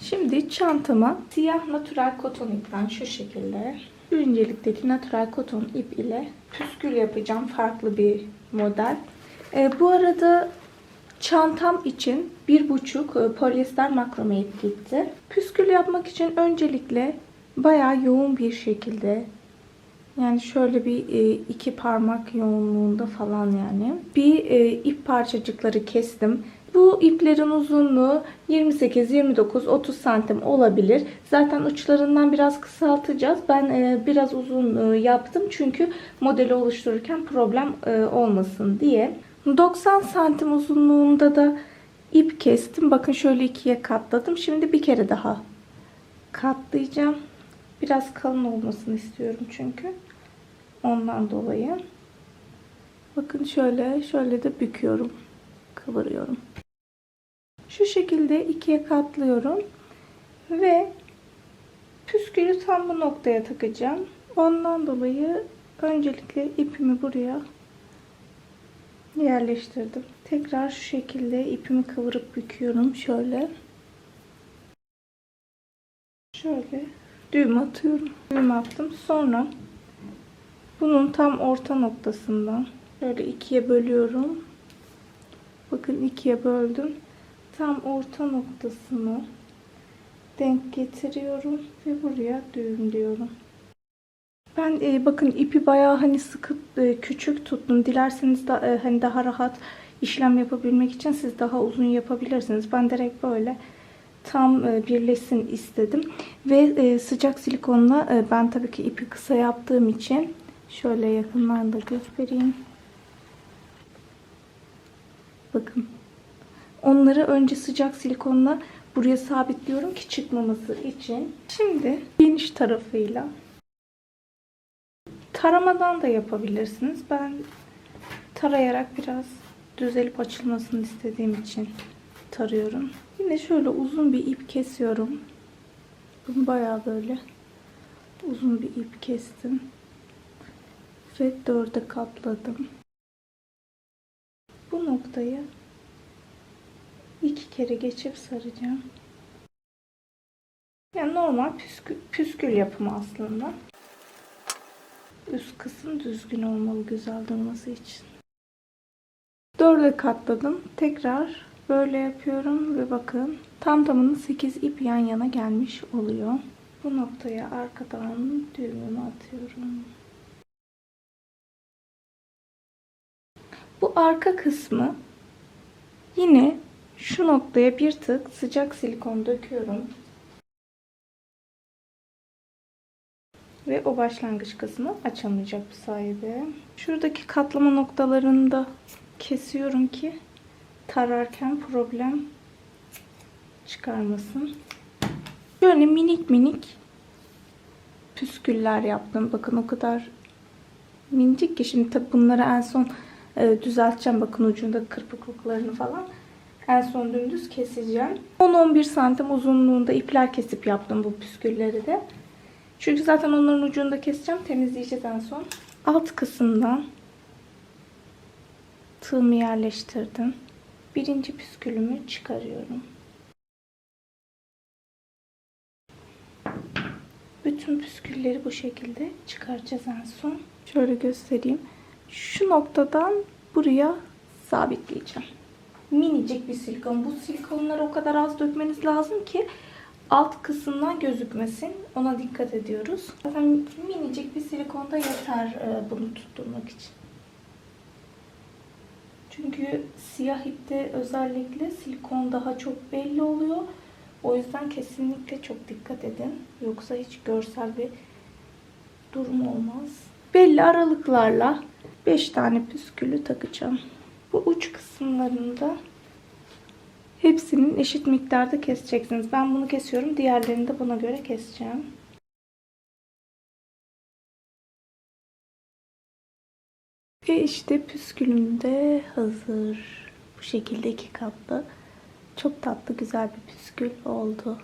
Şimdi çantama siyah natural koton ipten şu şekilde şu incelikteki natural koton ip ile püskül yapacağım. Farklı bir model. Ee, bu arada çantam için bir buçuk e, polyester makrame ip gitti. Püskül yapmak için öncelikle bayağı yoğun bir şekilde yani şöyle bir e, iki parmak yoğunluğunda falan yani. Bir e, ip parçacıkları kestim. Bu iplerin uzunluğu 28, 29, 30 santim olabilir. Zaten uçlarından biraz kısaltacağız. Ben e, biraz uzun e, yaptım çünkü modeli oluştururken problem e, olmasın diye. 90 santim uzunluğunda da ip kestim. Bakın şöyle ikiye katladım. Şimdi bir kere daha katlayacağım. Biraz kalın olmasını istiyorum çünkü. Ondan dolayı. Bakın şöyle, şöyle de büküyorum. Kıvırıyorum. Şu şekilde ikiye katlıyorum. Ve püskülü tam bu noktaya takacağım. Ondan dolayı öncelikle ipimi buraya yerleştirdim. Tekrar şu şekilde ipimi kıvırıp büküyorum. Şöyle. Şöyle düğüm atıyorum. Düğüm attım. Sonra bunun tam orta noktasından şöyle ikiye bölüyorum. Bakın ikiye böldüm. Tam orta noktasını denk getiriyorum ve buraya düğümlüyorum. Ben e, bakın ipi bayağı hani sıkı e, küçük tuttum. Dilerseniz da e, hani daha rahat işlem yapabilmek için siz daha uzun yapabilirsiniz. Ben direkt böyle tam e, birleşsin istedim. Ve e, sıcak silikonla e, ben tabii ki ipi kısa yaptığım için şöyle yakından da göstereyim. Bakın. Onları önce sıcak silikonla buraya sabitliyorum ki çıkmaması için. Şimdi geniş tarafıyla taramadan da yapabilirsiniz. Ben tarayarak biraz düzelip açılmasını istediğim için tarıyorum. Yine şöyle uzun bir ip kesiyorum. Bunu bayağı böyle uzun bir ip kestim. Ve dörde katladım. Bu noktayı iki kere geçip saracağım. Yani normal püskül, püskül yapımı aslında. Üst kısım düzgün olmalı güzel durması için. Dörde katladım. Tekrar böyle yapıyorum ve bakın tam tamına 8 ip yan yana gelmiş oluyor. Bu noktaya arkadan düğümümü atıyorum. Bu arka kısmı yine şu noktaya bir tık sıcak silikon döküyorum. Ve o başlangıç kısmı açılmayacak bu sayede. Şuradaki katlama noktalarını da kesiyorum ki tararken problem çıkarmasın. Böyle minik minik püsküller yaptım. Bakın o kadar minicik ki şimdi tabi bunları en son e, düzelteceğim. Bakın ucunda kırpıklıklarını falan. En son dümdüz keseceğim. 10-11 santim uzunluğunda ipler kesip yaptım bu püskülleri de. Çünkü zaten onların ucunu da keseceğim. Temizleyeceğiz en son. Alt kısımdan tığımı yerleştirdim. Birinci püskülümü çıkarıyorum. Bütün püskülleri bu şekilde çıkaracağız en son. Şöyle göstereyim. Şu noktadan buraya sabitleyeceğim. Minicik bir silikon. Bu silikonları o kadar az dökmeniz lazım ki alt kısımdan gözükmesin. Ona dikkat ediyoruz. Zaten minicik bir silikon da yeter e, bunu tutturmak için. Çünkü siyah ipte özellikle silikon daha çok belli oluyor. O yüzden kesinlikle çok dikkat edin. Yoksa hiç görsel bir durum olmaz. Belli aralıklarla 5 tane püskülü takacağım. Bu uç kısımlarında hepsinin eşit miktarda keseceksiniz. Ben bunu kesiyorum. Diğerlerini de buna göre keseceğim. Ve işte püskülüm de hazır. Bu şekilde iki katlı. Çok tatlı güzel bir püskül oldu.